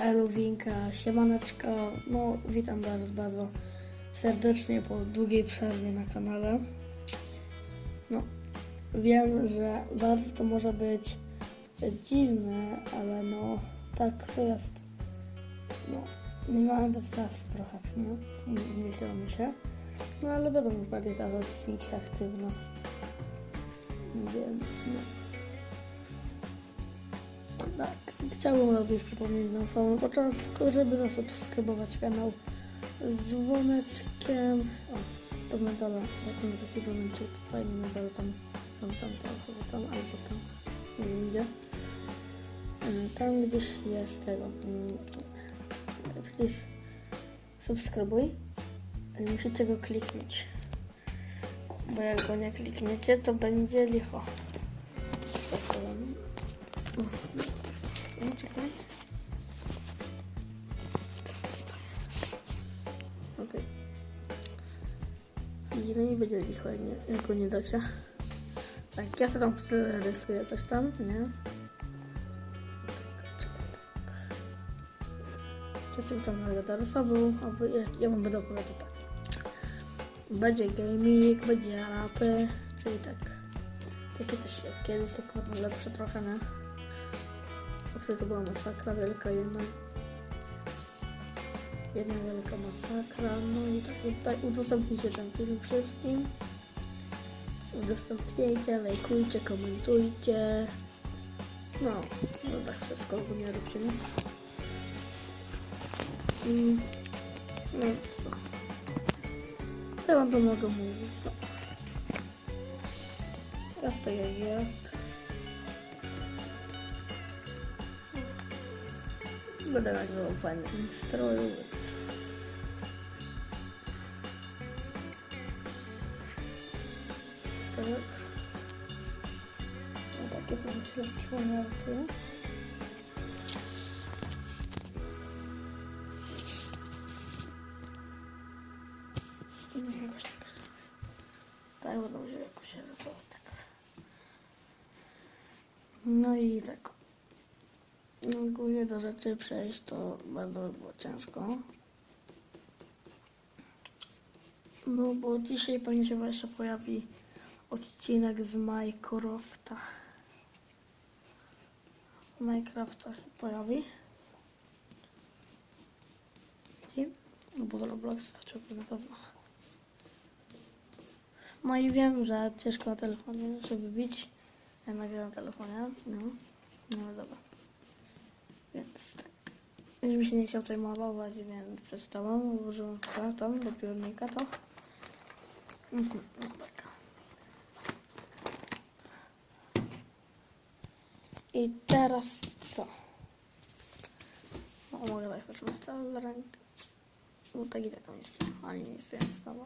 Eluwinka, siemaneczko. No, witam bardzo, bardzo serdecznie po długiej przerwie na kanale. No, wiem, że bardzo to może być dziwne, ale no, tak to jest. No, nie mamy też czasu trochę, co nie? Myślą mi się. No, ale będą bardziej te odcinki aktywne. Więc no. Tak, chciałbym raz już przypomnieć na samym początku, żeby zasubskrybować kanał z dzwoneczkiem. O, to medala, jest taki dzwoneczek, fajny medal tam, tam, tam, tam, chyba tam, albo tam, nie wiem gdzie. Mm, Tam gdzieś jest tego, mm, please, subskrybuj, musicie go kliknąć, bo jak go nie klikniecie, to będzie licho. Czekaj. Stoję. Okej. Okay. No nie będzie licho, jak, nie, jak nie dacie. Tak, ja sobie tam w tyle rysuję coś tam, nie? Tak, czekaj, tak. Tam będę dorysował, albo ja, ja wam będę opowiadał tak. Będzie gaming, będzie rapy, czyli tak. Takie coś jak kiedyś, tylko lepsze trochę, nie? To była masakra wielka jedna. Jedna wielka masakra. No i tak tutaj udostępnijcie ten film wszystkim. Udostępniajcie, lajkujcie, komentujcie. No, no tak wszystko ogólnie róbcie? Mm, no więc co? Co ja wam tu mogę mówić? No. Jest to jak jest. Będę nagrywał w fajnym stroju. Tak. No takie sobie chwileczki. No jakoś tak. Tak rysować tak. No i tak. No ogólnie do rzeczy przejść to bardzo by było ciężko. No bo dzisiaj pewnie się jeszcze pojawi odcinek z Minecrafta. Minecrafta się pojawi. I, no bo z Roblox to na pewno. No i wiem, że ciężko na telefonie, żeby bić. Ja nagrałem na telefonie, no. No ale dobra. Więc tak. Już mi się nie chciał tutaj malować, więc przestałam. Ułożyłam karton do piórnika to. Mhm, no tak. I teraz co? No, mogę tak zatrzymać to za rękę. No tak i tak tam jest. Nic nie jest znowu.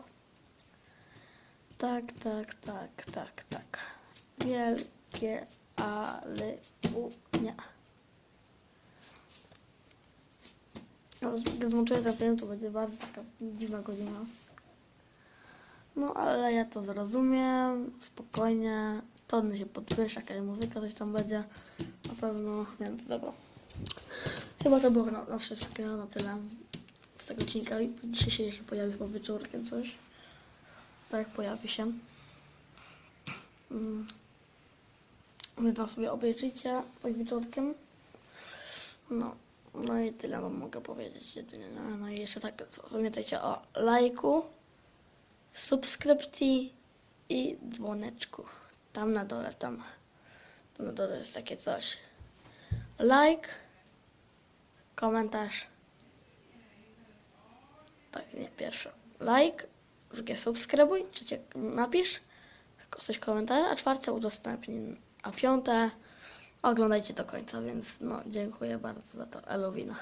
Tak, tak, tak, tak, tak. Wielkie ale nie. No, Gdy złączyłem ten film, to będzie bardzo taka dziwna godzina. No, ale ja to zrozumiem, spokojnie. Tony się podwyższa, jakaś muzyka, coś tam będzie na pewno, więc dobra. Chyba to było na, na wszystko, na tyle z tego odcinka. Dzisiaj się jeszcze pojawi po wieczorkiem coś. Tak, pojawi się. Mm. To sobie obejrzyjcie pod wieczorkiem. No, no i tyle wam mogę powiedzieć jedynie. No, no i jeszcze tak pamiętajcie o lajku, subskrypcji i dzwoneczku. Tam na dole, tam, tam na dole jest takie coś. Like, komentarz. Tak, nie, pierwsze. Like, drugie subskrybuj, trzecie napisz coś komentarza, a czwarte udostępnij, a piąte oglądajcie do końca, więc no dziękuję bardzo za to, Elowina.